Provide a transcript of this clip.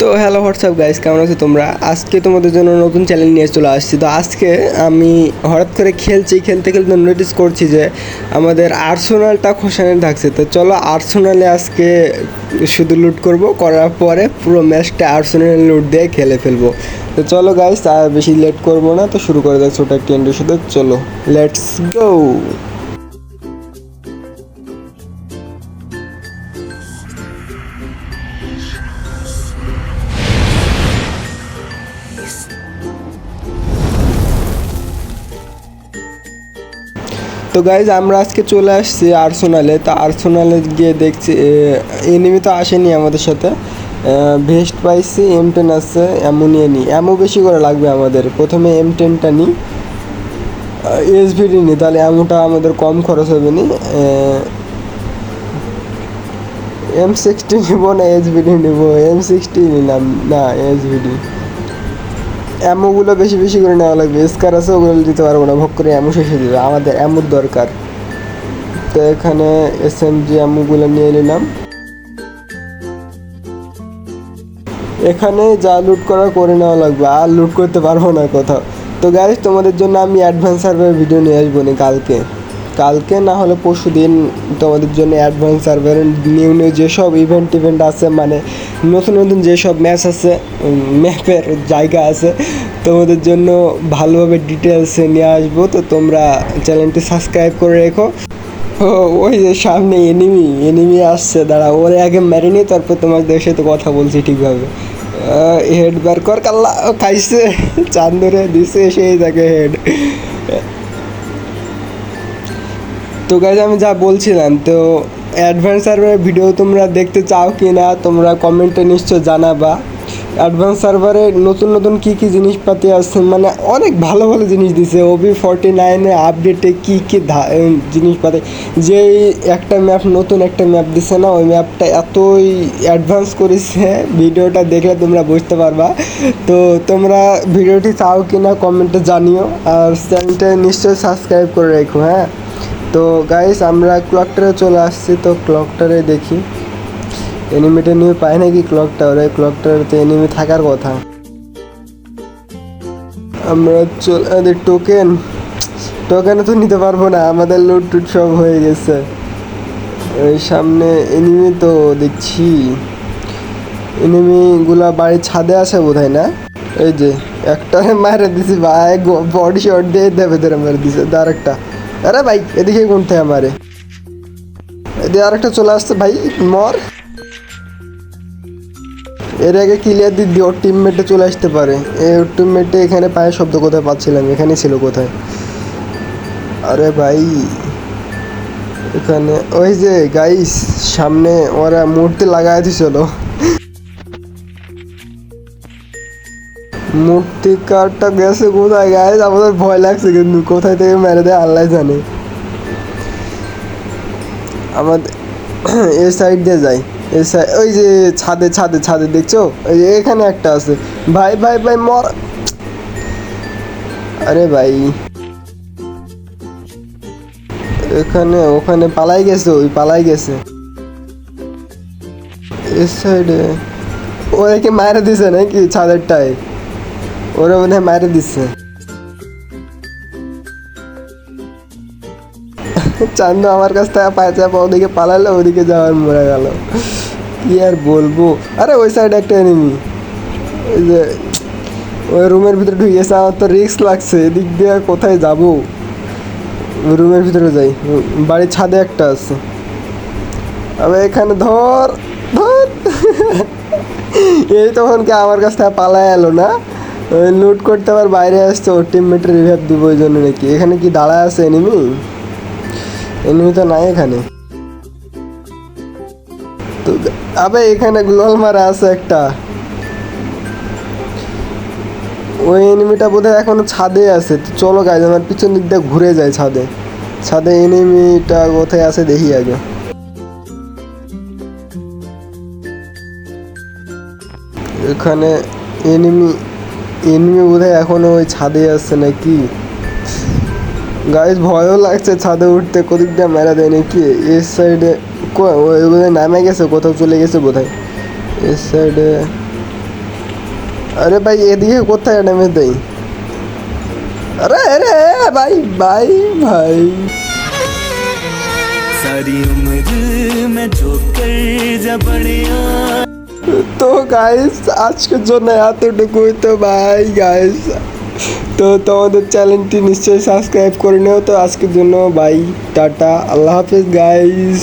তো hello WhatsApp guys কেমন আছো তোমরা? আজকে তোমাদের জন্য নতুন চ্যানেল নিয়ে চলে আসছি। তো আজকে আমি হঠাৎ করে খেলছি, খেলতে খেলতে নোটিস করছি যে আমাদের আর্সোনালটা খোসানে থাকছে তো চলো আর্সোনালে আজকে শুধু লুট করব, করার পরে পুরো ম্যাচটা আর্সোনাল লুট দিয়ে খেলে ফেলব। তো চলো গাইস আর বেশি লেট করব না। তো শুরু করে দেয় ছোটো একটি এন্ডের সাথে। চলো লেটস গো তো গাইজ আমরা আজকে চলে আসছি আর্সোনালে তা আর্সোনালে গিয়ে দেখছি এনিমি তো আসেনি আমাদের সাথে। ভেস্ট পাইছি এম টেন আছে এমন নিয়ে নিই এমও বেশি করে লাগবে আমাদের। প্রথমে এম টেনটা নিই এসভিডি নিই তাহলে এমনটা আমাদের কম খরচ হবে নি। এম সিক্সটি নিবো না এসভিডি নিবো? এম সিক্সটি নিলাম, না এসভিডি অ্যামোগুলো বেশি বেশি করে নেওয়া লাগবে। স্কার আছে, ওগুলো দিতে পারব না। ভোগ করে অ্যামো শেষে দেবে। আমাদের অ্যামোর দরকার। তো এখানে এস এম জি অ্যামোগুলো নিয়ে নিলাম। এখানে যা লুট করা করে নেওয়া লাগবে। আর লুট করতে পারব না কোথাও। তো গাইজ তোমাদের জন্য আমি অ্যাডভান্স সার্ভার ভিডিও নিয়ে আসব না কালকে। কালকে না হলে পরশু দিন তোমাদের জন্য অ্যাডভান্স সার্ভারের নিউ নিউ যেসব ইভেন্ট টিভেন্ট আছে মানে নতুন নতুন যেসব ম্যাচ আছে ম্যাপের জায়গা আছে, তোমাদের জন্য ভালোভাবে ডিটেলসে নিয়ে আসব। তো তোমরা চ্যানেলটি সাবস্ক্রাইব করে রেখো। ওই যে সামনে এনিমি এনিমি আসছে দাঁড়া ওরে আগে মেরে নিয়ে তারপর তোমাদের সাথে কথা বলছি ঠিকভাবে। হেড বার কর, কাল্লা খাইছে, চান্দরে দিছে, সেই থাকে হেড তো গাইজ আমি যা বলছিলাম, তো অ্যাডভান্স সার্ভারের ভিডিও তোমরা দেখতে চাও কি না তোমরা কমেন্টে নিশ্চয় জানাবা। অ্যাডভান্স সার্ভারে নতুন নতুন কী কী জিনিসপাতি আসছে মানে অনেক ভালো ভালো জিনিস দিছে। ওবি ফর্টি নাইনের আপডেটে কী কী জিনিসপাতি। যেই একটা ম্যাপ নতুন একটা ম্যাপ দিছে না, ওই ম্যাপটা এতই অ্যাডভান্স করেছে ভিডিওটা দেখলে তোমরা বুঝতে পারবা। তো তোমরা ভিডিওটি চাও কি না কমেন্টে জানিও। আর চ্যানেলটা নিশ্চয়ই সাবস্ক্রাইব করে রেখো হ্যাঁ? তো গাইস আমরা ক্লকটারে চলে আসছি, তো ক্লকটারে দেখি। এনিমিটা নিয়ে পায় নাকি ক্লক টাওয়ারে ক্লক টাওয়ারে এনিমি থাকার কথা। আমরা চলে টোকেন টোকেনে তো নিতে পারব না, আমাদের লুট টুট সব হয়ে গেছে। ওই সামনে এনিমি তো দেখছি। এনিমিগুলা বাড়ির ছাদে আছে বোধ না? এই যে একটা মারে দিছি, ভাই বডি শট দিয়ে দেবে ধরে মারে দিছে আর একটা। আরে ভাই, এদিকে কোনতে আমারে। এদিকে আরেকটা চলে আসছে, ভাই, মর। এর আগে ক্লিয়ার দিদি ওর টিমমেটে চলে আসতে পারে। ওর টিমমেটে এখানে পায়ে শব্দ কোথায় পাচ্ছিলাম? এখানে ছিল কোথায়? আরে ভাই, এখানে, ওই যে গাইস সামনে ওরা মূর্তি লাগাই দিছিল। মূর্তিকারটা গেছে কোথায়? গাইস, আমাদের ভয় লাগছে কিন্তু কোথায় থেকে মেরে দেয় আল্লাহ জানে। আমাদের এ সাইড দিয়ে যাই। এ সাইড ওই যে ছাদে ছাদে ছাদে, দেখছ? ওই যে এখানে একটা আছে। ভাই ভাই ভাই, মর। আরে ভাই। এখানে, ওখানে পালাই গেছে, ওই পালাই গেছে। এ। সাইডে ওদেরকে মারা দিছে নাকি ছাদেরটায়? ওরা মনে হয় মারে দিচ্ছে চান্দু আমার কাছ থেকে পায়ে চাপা ওদিকে পালালো, ওদিকে যাওয়ার মরে গেল। কি আর বলব? আরে ওই সাইডে একটা এনিমি ওই যে, ওই রুমের ভিতরে ঢুকেছে, আমার তো রিস্ক লাগছে। এদিক দিয়ে কোথায় যাব? রুমের ভিতরে যাই। বাড়ির ছাদে একটা আছে। আবে এখানে ধর ধর। এই তখন কি আমার কাছ থেকে পালায় এলো না? লুট করতে আবার বাইরে আসছে, ওর টিমমেটের রিভাইভ দিব ওই জন্য নাকি। এখানে কি দাঁড়ায় আছে এনিমি এনিমি তো নাই এখানে। তো আবে, এখানে গ্লোয়াল মারা আছে একটা। ওই এনিমিটা বোধহয় এখনও ছাদে আছে। তো চলো গাইজ আমার পিছন দিক দিয়ে ঘুরে যায় ছাদে। ছাদে এনিমিটা কোথায় আছে দেখি আগে। এখানে এনিমি এনিমি বোধহয় এখনো ওই ছাদে আসছে নাকি গাইজ ভয়ও লাগছে ছাদে উঠতে কোদিক দিয়ে মেরা দেয় নাকি এর সাইডে ওই বোধহয় নামে গেছে কোথাও চলে গেছে বোধহয় এর সাইডে আরে ভাই এদিকে কোথায় নেমে দেই আরে আরে ভাই ভাই ভাই सारी उम्र मैं जो कर जा बढ़िया তো গাইস আজকের জন্য এতটুকুই। তো ভাই গাইস তো তোমাদের চ্যানেলটি নিশ্চয়ই সাবস্ক্রাইব করে নিও। তো আজকের জন্য বাই টাটা। আল্লাহ হাফেজ গাইস